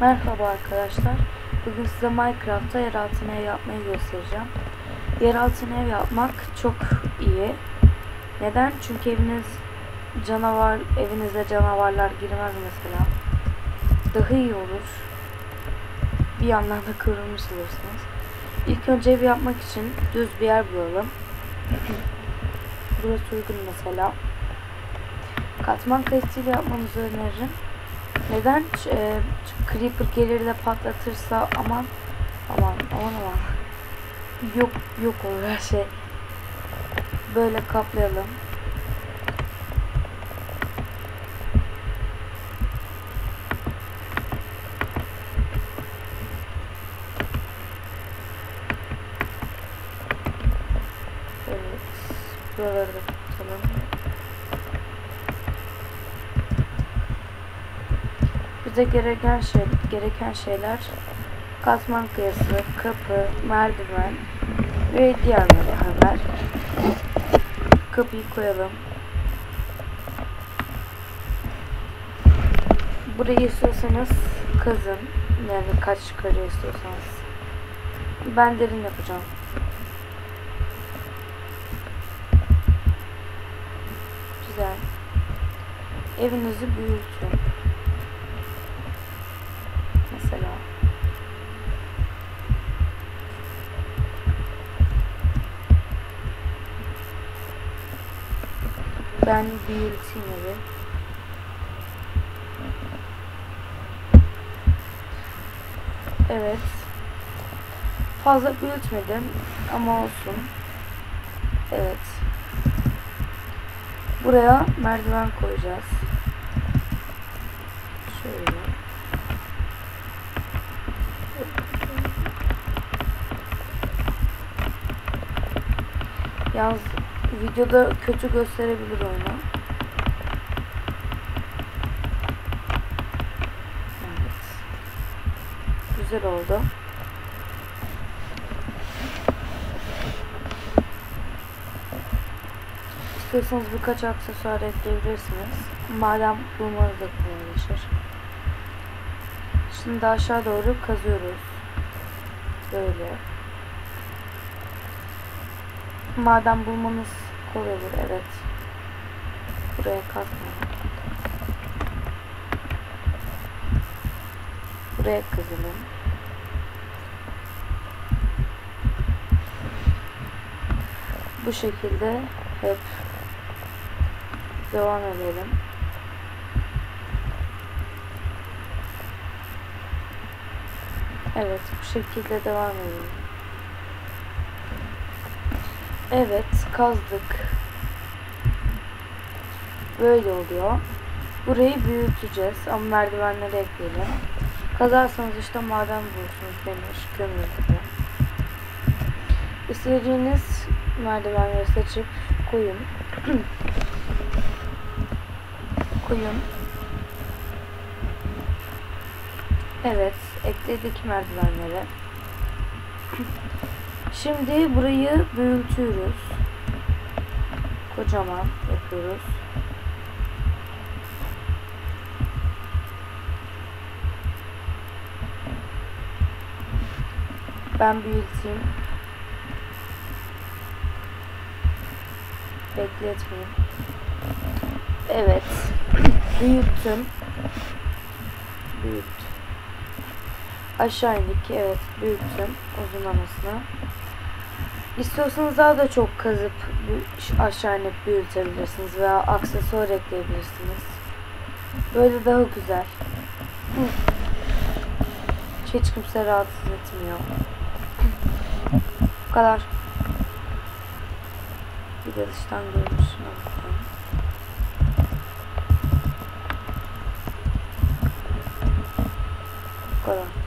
Merhaba arkadaşlar. Bugün size Minecraft'ta yeraltı ev yapmayı göstereceğim. Yeraltı ev yapmak çok iyi. Neden? Çünkü eviniz canavar, evinize canavarlar girmez mesela. Daha iyi olur. Bir yandan da kıvrılmış olursunuz. İlk önce ev yapmak için düz bir yer bulalım. Burası uygun mesela. Katman kayısıyla yapmanızı öneririm. Neden? E, Creeper gelir de patlatırsa aman aman aman aman yok yok olur her şey. Böyle kaplayalım. Evet. Buraları da tutalım. Bize gereken şey gereken şeyler katman kıyası, kapı, merdiven ve diğer merdivenler. Kapıyı koyalım. Burayı istiyorsanız kazın. Yani kaç kare istiyorsanız. Ben derin yapacağım. Güzel. Evinizi büyütün. Mesela. Ben büyüteyim evi. Evet. Fazla büyütmedim ama olsun. Evet. Buraya merdiven koyacağız. Şöyle. Yalnız videoda kötü gösterebilir oyunu. Evet. Güzel oldu. İstiyorsanız birkaç aksesuar ekleyebilirsiniz. Madem bulmanız da kolaylaşır. Şimdi aşağı doğru kazıyoruz. Böyle. Maden bulmanız kolay olur. Evet. Buraya kazma. Buraya kazalım. Bu şekilde hep devam edelim. Evet, bu şekilde devam edelim. Evet, kazdık. Böyle oluyor. Burayı büyüteceğiz ama merdivenleri ekleyelim. Kazarsanız işte maden bulursunuz demir, kömür gibi. İstediğiniz merdivenleri seçip koyun. koyun. Evet, ekledik merdivenleri. Şimdi burayı büyütüyoruz. Kocaman yapıyoruz. Ben büyüteyim. Bekletmeyeyim. Evet. Büyüttüm. Büyüt. Aşağı indik. Evet. Büyüttüm. Uzunlamasını. İstiyorsanız daha da çok kazıp aşağı inip büyütebilirsiniz veya aksesuar ekleyebilirsiniz. Böyle daha güzel. Hiç kimse rahatsız etmiyor. Bu kadar. Bir de dıştan görünüşüne bakalım. Bu kadar.